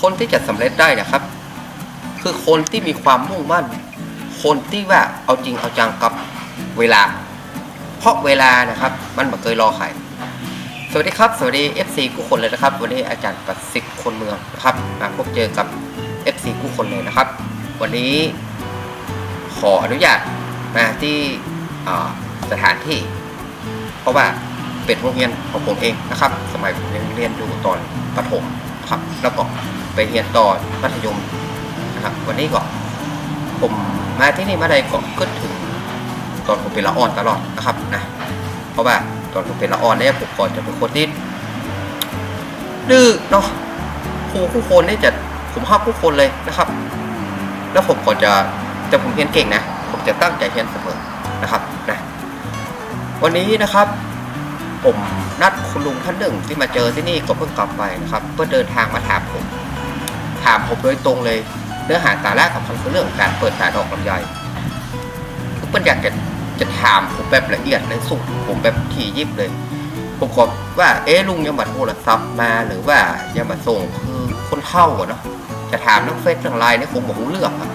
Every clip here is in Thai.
คนที่จะสำเร็จได้นะครับ คือคนที่มีความมุ่งมั่น คนที่ว่าเอาจริงเอาจังกับเวลา เพราะเวลานะครับ มันไม่เคยรอใครสวัสดีครับ สวัสดี FC กู้คนเลยนะครับ วันนี้อาจารย์ประสิทธิ์คนเมืองนะครับมาพบเจอกับ FC กู้คนเลยนะครับ วันนี้ขออนุญาตมาที่สถานที่ เพราะว่าเป็นโรงเรียนของผมเองนะครับ สมัยผมยังเรียนอยู่ตอนประถม ครับแล้วก็ไปเรียนต่อมัธยมนะครับวันนี้ก็ผมมาที่นี่มาได้ก็ขึ้นถึงตอนผมเป็นละอ่อนตลอดนะครับนะเพราะว่าตอนผมเป็นละอ่อนเนี่ยผมก่อนจะเป็นคนที่ดื้อเนาะครูผู้คนนี่จะผมห้าผู้คนเลยนะครับ แล้วผมก็จะแต่ผมเรียนเก่งนะ ผมจะตั้งใจเรียนเสมอนะครับนะวันนี้นะครับ ผมนัดคุณลุงท่านหนึ่งที่มาเจอที่นี่ก็เพิ่งกลับไปนะครับเพื่อเดินทางมาถามผม ถามผมโดยตรงเลยเนื้อหาสาระสำคัญคือเรื่องการเปิดสายดอกลำไยคือเปิ้ลอยากจะจะถามผมแบบละเอียดเลยสุดผมแบบถี่ยิบเลยผมก็ว่าเอ๊ลุงยังมาโทรศัพท์มาหรือว่ายังมาส่งคือคนเท่าอะเนาะจะถามเรื่องเฟซเรื่องไลน์เนี่ยคงบอกรู้เรื่องอะ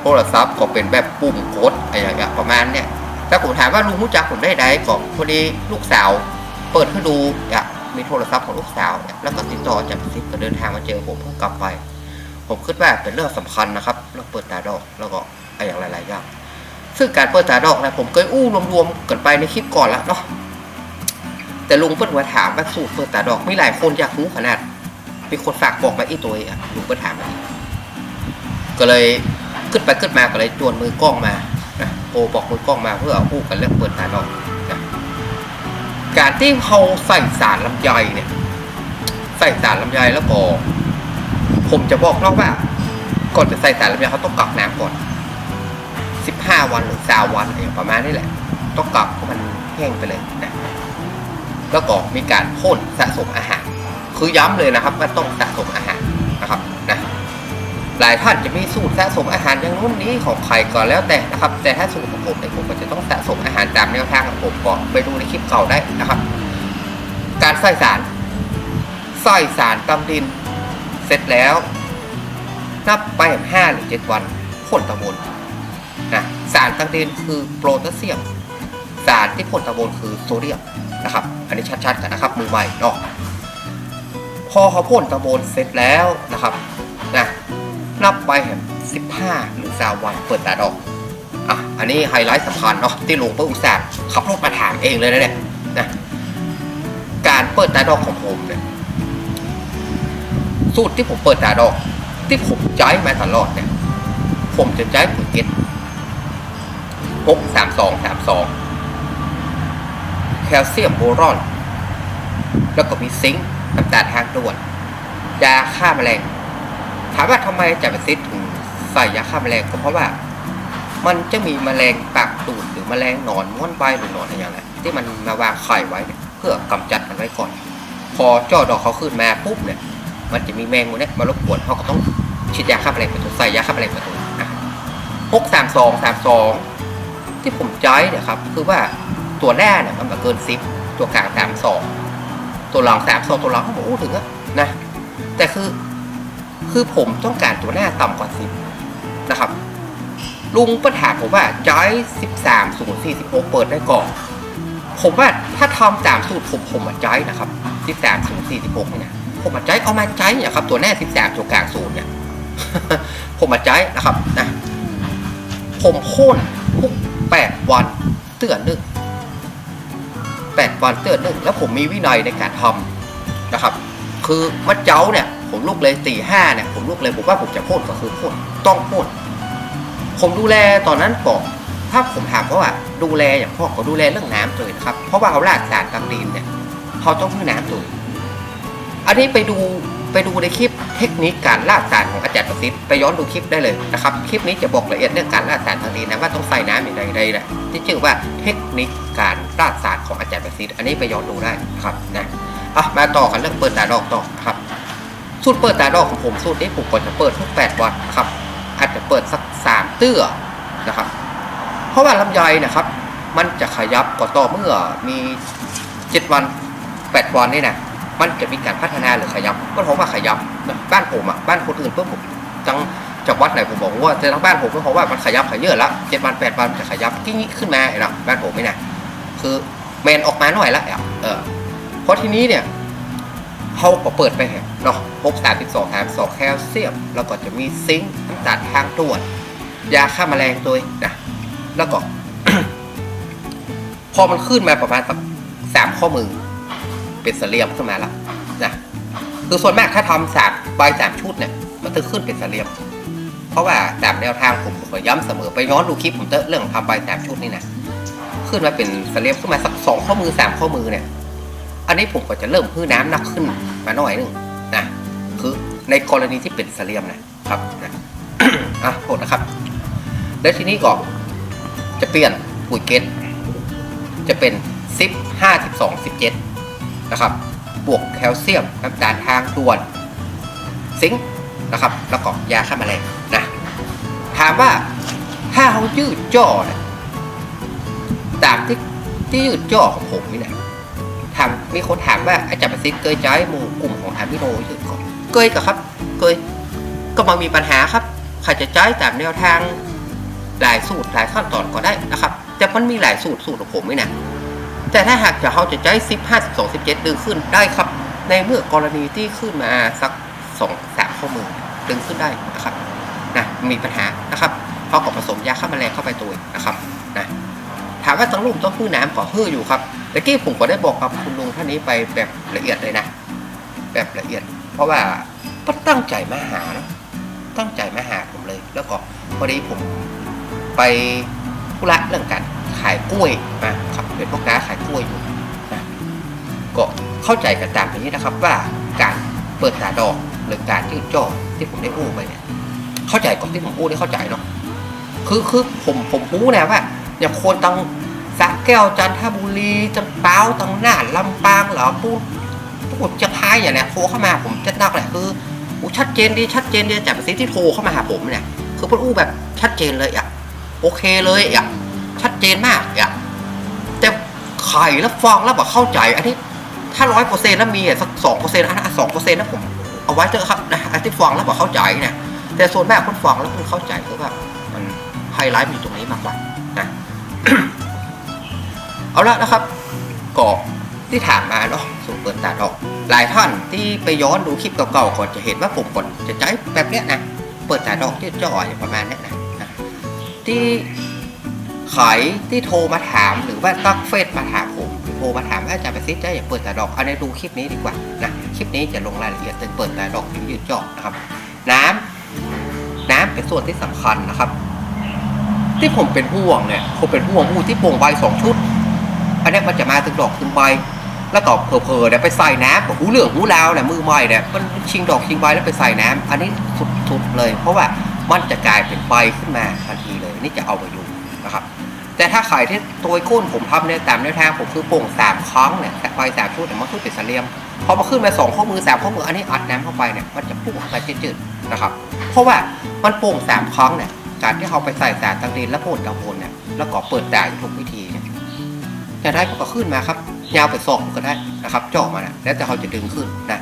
โทรศัพท์ก็เป็นแบบปุ่มกดอะไรอย่างเงี้ยประมาณเนี่ย ถ้าผมถามว่าลุงรู้จักผมได้ไดก็พอดีลูกสาว เปิดให้ดูอยากมีโทรศัพท์ของลูกสาวเนี่ยแล้วก็ติดต่อจากซิปก็เดินทางมาเจอผมเพื่อกลับไป ผมคิดว่าเป็นเรื่องสำคัญนะครับเรื่องเปิดตาดอกแล้วก็อะไรอย่างหลายๆอย่างซึ่งการเปิดตาดอกนะผมเคยอู้รวมๆกันไปในคลิปก่อนแล้วเนาะแต่ลุงเปิ้ลมาถามว่าสูตรเปิดตาดอกมีหลายคนอยากรู้ขนาดมีคนฝากบอกมาอีตัวองอะลุงเปิ้ลถามมาก็เลยขึ้นไปขึ้นมาก็เลยจวนมือกล้องมา โอบอกมือกล้องมาเพื่อเอาพูดกันเรื่องเปิดตาดอกนะการที่เขาใส่สารลำไยเนี่ย ใส่สารลำไยแล้วก็ผมจะบอกนอกว่า ก่อนจะใส่สารลำไยเขาต้องกักน้ำก่อน15วันหรือ3วันอะไรประมาณนี้แหละ ต้องกักมันแห้งไปเลยนะแล้วก็มีการพ่นสะสมอาหาร คือย้ำเลยนะครับว่าต้องสะสมอาหาร หลายท่านจะมีสูตรสะสมอาหารอย่างนู้นนี้ของใครก็แล้วแต่นะครับ แต่ถ้าสูตรของผมเนี่ยผมก็จะต้องสะสมอาหารตามแนวทางของผมก่อนไปดูในคลิปเก่าได้นะครับ การใส่สารใส่สารตำดิน เสร็จแล้ว นับไปห้าหรือเจ็ดวันพ่นตะบนนะสารตั้งดินคือโพแทสเซียม สารที่พ่นตะบนคือโซเดียมนะครับ อันนี้ชัดๆกันนะครับมือใหม่เนาะพอเขาพ่นตะบนเสร็จแล้วนะครับ นับไปแหมสิบห้าหรือสาวันเปิดตาดอกอะอันนี้ไฮไลท์สำคัญเนาะที่หลวงพ่ออุตสาห์ขับรถมาถามเองเลยนะเนี่ยนะการเปิดตาดอกของผมเนี่ยสูตรที่ผมเปิดตาดอก ที่ผมใช้มาตลอดเนี่ย ผมจะใช้ปุ๋ยเก็ตหกสามสองสามสองแคลเซียมโบรอน แล้วก็มีซิงค์น้ำตาลทางด่วนยาฆ่าแมลง ถามว่าทำไมจะไปซิดถึงใส่ยาฆ่าแมลงก็เพราะว่า มันจะมีแมลงปากตูดหรือแมลงหนอนม้วนใบหรือหนอนอะไรอย่างไรที่มันมาวางไข่ไว้เพื่อกำจัดมันไว้ก่อน พอเจ่อดอกเขาขึ้นมาปุ๊บเนี่ย มันจะมีแมงมันเนี่ยมารบกวนเขาก็ต้องฉีดยาฆ่าแมลงไปตัวใส่ยาฆ่าแมลงไปตัวนะพกสามสองสามสองที่ผมใช้เนี่ยครับคือว่าตัวแรกเนี่ยมันมาเกินซิปตัวกลางสามสองตัวหลังสามสองตัวหลังโอ้ถึงอะนะแต่คือ คือผมต้องการตัวหน้าต่ำกว่าสิบนะครับ ลุงปัญหามผมว่าใช้สิบสามศูนย์สี่สิบหกเปิดได้ก่อน ผมว่าถ้าทำตามสูตรผมผมมาใช้นะครับสิบสามศูนย์สี่สิบหกเนี่ยผมมาใจเอามาใจเนี่ยครับ ตัวแน่สิบสามตัวกลางศูนย์เนี่ยผมมาใจนะครับนะผมโค่นทุกแปดวันเตือนนึ่งแปดวันเตือนนึ่งแล้วผมมีวินัยในการทำนะครับ คือมัดเจ้าเนี่ย ผมลูกเลยตีห้าเนี่ยผมลูกเลยผมว่าผมจะโค่นก็คือโค่นต้องโค่นผมดูแลตอนนั้นก่อนถ้าผมถามเขาว่าดูแลอย่างพ่อก็ดูแลเรื่องน้ำเลยนะครับ เพราะว่าเขาลากสารกำดินเนี่ยเขาต้องให้น้ำตัวอันนี้ไปดูไปดูในคลิปเทคนิคการล่าสารของอาจารย์ประสิทธิ์ไปย้อนดูคลิปได้เลยนะครับคลิปนี้จะบอกละเอียดเรื่องการล่าสารทางนี้นะว่าต้องใส่น้ำอย่างไรใดนะที่ชื่อว่าเทคนิคการล่าสารของอาจารย์ประสิทธิ์อันนี้ไปย้อนดูได้ครับนะอะมาต่อกันเรื่องเปิดตาดอกต่อครับ สูตรเปิดตาดอกของผมสูตรนี้ผมก็จะเปิดทุก8วันครับอาจจะเปิดสักสามเตื้อนะครับ เพราะว่าลำไยนะครับ มันจะขยับก็ต่อเมื่อมีเจ็ดวันแปดวันนี่นะมันจะมีการพัฒนาหรือขยับก็ผมว่าขยับบ้านผมอะบ้านคนอื่นเพื่อผมจังจากวัดไหนผมบอกว่าแต่ทางบ้านผมก็เพราะว่ามันขยับขยเยอะละเจ็ดวันแปดวันจะขยับกิ้งขึ้นมาเนาะบ้านผมไม่นะคือแมนออกมาหน่อยละเออเพราะทีนี้เนี่ย เขาก็เปิดไปเนาะพบสารสิบสองสารสองแคลเซียม แล้วก็จะมีซิงค์น้ำตาลทางด่วน ยาฆ่าแมลงตัวนะแล้วก็ พอมันขึ้นมาประมาณสักสามข้อมือ เป็นสเสลียมขึ้นมาแล้วนะคือส่วนมากถ้าทำสามใบสามชุดเนี่ย มันจะขึ้นเป็นสเสลียม เพราะว่าตามแนวทางผมขอย้ำเสมอไปย้อนดูคลิปผมเตอะเรื่องทำใบสามชุดนี่นะขึ้นมาเป็นสเสลียมขึ้นมาสักสองข้อมือสามข้อมือเนี่ย อันนี้ผมก็จะเริ่มพื้นน้ำหนักขึ้นมาหน่อยนึงนะคือในกรณีที่เป็นเสลียมนะครับนะอะโทษนะครับ แล้วทีนี้ก็จะเปลี่ยนปุ๋ยเกตจะเป็นซิปห้าสิบสองสิบเจ็ดนะครับ บวกแคลเซียมน้ำตาลทางด่วน ซิงค์นะครับ แล้วก็ยาฆ่าแมลงนะ ถามว่าถ้าเขายืดจ่อเนี่ยตามที่ที่ยืดจ่อของผมนี่นะ มีคนถามว่าอาจารย์ประสิทธิ์เคยใช้หมู่กลุ่มของทามิโนยืดก่อนเคยกับครับเคยก็มามีปัญหาครับใครจะใช้ตามแนวทางหลายสูตรหลายขั้นตอนก็ได้นะครับ แต่มันมีหลายสูตรสูตรของผมไม่นะแต่ถ้าหากจะเขาจะใช้สิบห้าสิบสองสิบเจ็ดดึงขึ้นได้ครับ ในเมื่อกรณีที่ขึ้นมาสักสองสามข้อมือดึงขึ้นได้นะครับนะมีปัญหานะครับเขาก็ผสมยาฆ่าแมลงเข้าไปตัวนะครับนะ ถามว่าต้องลูกต้องพื้นน้ำก่อฮื้ออยู่ครับแต่กี้ผมก็ได้บอกกับคุณลุงท่านนี้ไปแบบละเอียดเลยนะ แบบละเอียด เพราะว่าก็ตั้งใจมาหานะตั้งใจมาหาผมเลย แล้วก็พอดีผมไปธุระเรื่องการขายกล้วยมาครับเป็นพ่อค้าขายกล้วยอยู่นะก็เข้าใจกันตามนี้นะครับว่าการเปิดตาดอกหรือการยืดจ่อที่ผมได้อู้ไปเนี่ยเข้าใจก่อนที่ผมอู้ได้เข้าใจเนาะคือคือผมผมอู้นะว่า อย่างคนตังสระแก้วจันทบุรีจังเป้าตังหน้านลำปางเหรอพูดพูดจะพายอย่างเนี้ยโทรเข้ามาผมจะนักแหละคืออู้ชัดเจนดีชัดเจนดีจากสิที่โทรเข้ามาหาผมเนี่ย คือพูดอู้แบบชัดเจนเลยอะโอเคเลยอะชัดเจนมากอะแต่ไข่แล้วฟองแล้วแบบเข้าใจอันนี้ถ้าร้อยเปอร์เซ็นต์แล้วมีอะสักสองเปอร์เซ็นต์อันสองเปอร์เซ็นต์นะผมเอาไว้เถอะครับนะอันที่ฟองแล้วแบบเข้าใจเนี่ยแต่ส่วนมากคนฟองแล้วคนเข้าใจคือแบบมันไฮไลท์มันอยู่ตรงนี้มากกว่านะ เอาละนะครับก็ที่ถามมาเนาะสูตรเปิดตาดอก หลายท่านที่ไปย้อนดูคลิปเก่าๆก่อนจะเห็นว่าผมก่อนจะใช้แบบเนี้ยนะเปิดตาดอกที่จ่ออย่างประมาณเนี้ยนะที่ขายที่โทรมาถามหรือว่าตักเฟซมาถามผมหรือโทรมาถามว่าอาจารย์ประสิทธิ์จะอยากเปิดตาดอกเอาในดูคลิปนี้ดีกว่านะคลิปนี้จะลงรายละเอียดถึงเปิดตาดอกที่ยืดจาะนะครับ น้ำน้ำเป็นส่วนที่สำคัญนะครับ ที่ผมเป็นห่วงเนี่ยผมเป็นห่วงหูที่โป่งใบสองชุด อันนี้มันจะมาถึงดอกถึงใบ แล้วก็เพอๆเนี่ยไปใส่น้ำบอกหูเหลืองหูลาวเนี่ยมือใหม่เนี่ยมันชิงดอกชิงใบแล้วไปใส่น้ำอันนี้สุดๆเลย เพราะว่ามันจะกลายเป็นใบขึ้นมาทันทีเลยนี่จะเอาไปอยู่นะครับ แต่ถ้าขายที่ตัวก้นผมทำเนี่ยตามแนวทางผมคือโป่งสามครั้งเนี่ยใบสามชุดเนี่มันขึ้นเป็นเลียมพอมาขึ้นมาสองข้อมือสามข้อมืออันนี้อัดน้ำเข้าไปเนี่ยมันจะพุ่งออกไปจืดๆนะครับ เพราะว่ามันโป่งสามครั้งเนี่ย การที่เขาไปใส่สารตังดินและโพดตะโพนเนี่ยแล้วก็เปิดด่ายทุกวิธีเนี่ยจะได้ก็ขึ้นมาครับยาวไปสองก็ได้นะครับจาะมานะแล้วแต่เขาจะดึงขึ้นนะ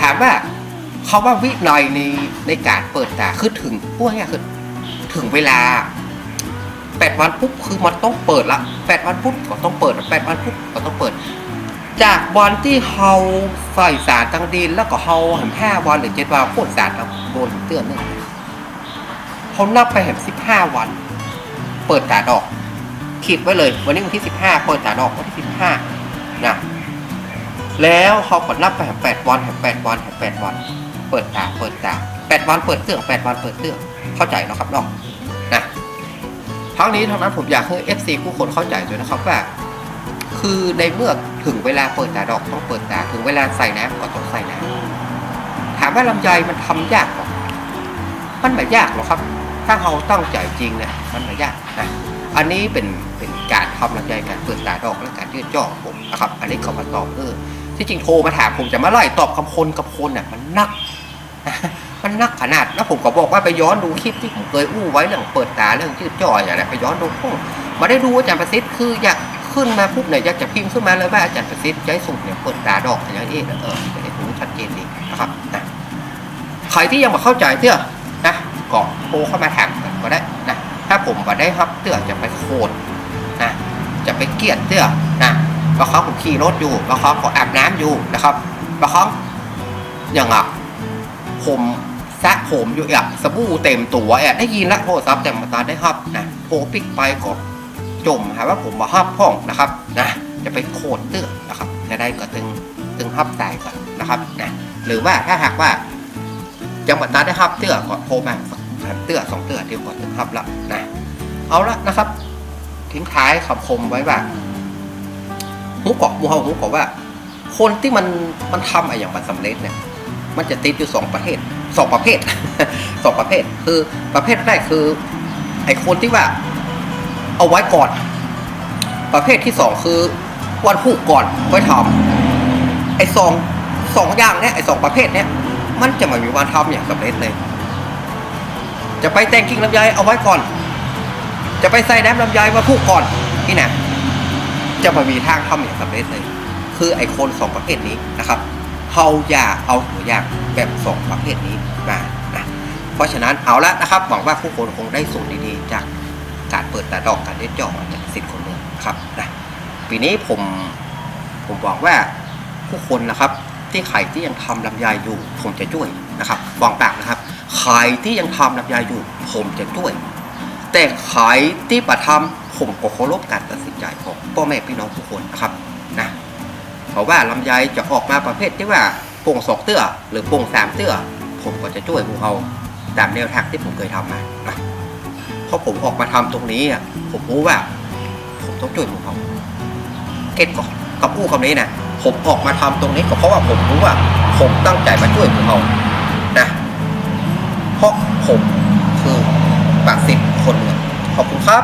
ถามว่าเขาว่าวินัยในในการเปิดตาคือถึงพวกนี้คือถึงเวลาแปดวันปุ๊บคือมันต้องเปิดละแปดวันปุ๊บก็ต้องเปิดแปดวันปุ๊บก็ต้องเปิด จากวันที่เขาใส่สารตังดินแล้วก็เขาห็นห้าวันหรือเจ็ดวันพ่นสารตังโดนเตือนเนี่ย เขานับไปเห็นสิบห้าวัน เปิดตาดอกขีดไว้เลย วันนี้วันที่15เปิดตาดอกวันที่15นะแล้วเขาก็นับไปแปดวันแปดวันแปดวัน เปิดตาเปิดตาแปดวันเปิดเครื่องแปดวันเปิดเครื่องเข้าใจเนาะครับน้องนะทั้งนี้ทั้งนั้นผมอยากให้ FC ผู้คนเข้าใจด้วยนะครับว่าคือในเมื่อถึงเวลาเปิดตาดอกต้องเปิดตาถึงเวลาใส่น้ำก็ต้องใส่น้ำถามว่าลำไยมันทำยากหรอมันไม่ยากหรอกครับ ถ้าเราตั้งใจจริงเนี่ยมันไม่ยากนะอันนี้เป็นเป็นการทำลำไยการเปิดตาดอกและการยืดจ่อผมนะครับ อันนี้เขามาตอบเออที่จริงโทรมาถามผมจะมาไล่ตอบคำคนกับคนเนี่ยมันนักมันนักขนาดแล้วผมก็บอกว่าไปย้อนดูคลิปที่ผมเคยอู้ไว้เรื่องเปิดตาเรื่องยืดจ่ออย่างไรไปย้อนดูพวกมาได้ดูอาจารย์ประสิทธิ์คืออยากขึ้นมาปุ๊บเนี่ยอยากจะพิมพ์ขึ้นมาเลยว่าอาจารย์ประสิทธิ์ใจสุดเนี่ยเปิดตาดอกอย่างนี้เออจะได้รู้ชัดเจนดีนะครับนะใครที่ยังไม่เข้าใจเตื้อนะ ก็โทรเข้ามาถามกันก็ได้นะถ้าผมมาได้ครับเตื้อจะไปโคดนะจะไปเกลียดเตื้อนะบางครั้งผมขี่รถอยู่บางครั้งผมอาบน้ำอยู่นะครับบางครั้งอย่างอะผมสระผมอยู่อะสบู่เต็มตัวอะได้ยินละโทรศัพท์แต่มาตาได้ครับนะโทรปิกไปก่อนจมหาว่าผมมาฮับห้องนะครับนะจะไปโคดเตื้อนะครับจะได้ก็ตึงตึงฮับสายก่อนนะครับนะหรือว่าถ้าหากว่า จังหวัดตาได้ฮับเตื้อก็โทรมาสักเตื้อสองเตื้อเดียวก่อนตึงฮับละนะเอาละนะครับ ทิ้งท้ายคำคมไว้ว่าหูเกาะมูเฮาหูเกาะว่า คนที่มันมันทำอะไรอย่างมันสำเร็จเนี่ย มันจะติดอยู่สองประเภทสองประเภทสองประเภทคือประเภทแรกคือ ไอ้คนที่ว่า เอาไว้ก่อน ประเภทที่สองคือวันผูกก่อนไว้ทำไอ้สองสองอย่างเนี้ยไอ้สองประเภทเนี้ย มันจะไม่มีวันทำอย่างสำเร็จเลย จะไปแต่งกิ่งลำไยเอาไว้ก่อน จะไปใส่น้ำลำไยมาผูกก่อนนี่นะจะไม่มีทางทำอย่างสำเร็จเลย คือไอ้คนสองประเภทนี้นะครับเฮาอย่าเอาตัวอย่างแบบสองประเภทนี้มานะเพราะฉะนั้นเอาละนะครับหวังว่าผู้คนคงได้สูตรดีๆ จากการเปิดตาดอกการเล่นจอกจากสิทธิ์คนเมืองครับนะปีนี้ผมผมหวังว่าผู้คนนะครับ ที่ใครที่ยังทำลำไยอยู่ ผมจะช่วยนะครับวางปากนะครับใครที่ยังทำลำไยอยู่ ผมจะช่วย แต่ใครที่ประทำผมก็เคารพการตัดสินใจของพ่อแม่พี่น้องทุกคนนะครับนะเพราะว่าลำไยจะออกมาประเภทที่ว่าโป่งสองเตื้อหรือโป่งสามเตื้อผมก็จะช่วยพวกเขาตามแนวทางที่ผมเคยทำมานะเพราะผมออกมาทำตรงนี้อะผมรู้ว่า ผมต้องช่วยพวกเขาเก็ตก่อน กับผู้คำนี้นะผมออกมาทำตรงนี้ก็เพราะว่าผมรู้ว่า ผมตั้งใจมาช่วยพวกเขานะเพราะผมคือปากสิบคนขอบคุณครับ